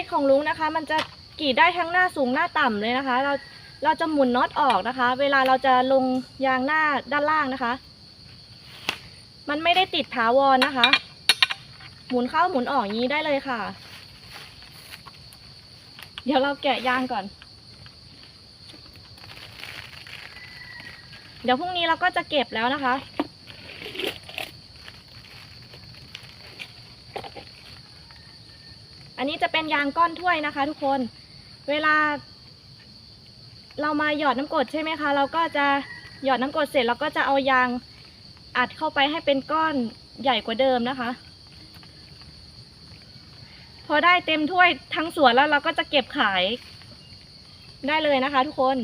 ดของลุงนะคะ มันจะกรีดได้ทั้งหน้าสูงหน้าต่ำเลยนะคะ เราเราจะหมุนน็อตออกนะคะ เวลาเราจะลงยางหน้าด้านล่างนะคะ มันไม่ได้ติดถาวรนะคะ หมุนเข้าหมุนออกอย่างนี้ได้เลยค่ะ เดี๋ยวเราแกะยางก่อน เดี๋ยวพรุ่งนี้เราก็จะเก็บแล้วนะคะ อันนี้จะเป็นยางก้อนถ้วยนะคะ ทุกคน เวลา เรามาหยอดน้ำกรดใช่ไหมคะ เราก็จะหยอดน้ำกรดเสร็จเราก็จะเอายางอัดเข้าไปให้เป็นก้อนใหญ่กว่าเดิมนะคะ พอได้เต็มถ้วยทั้งสวนแล้วเราก็จะเก็บขายได้เลยนะคะ ทุกคน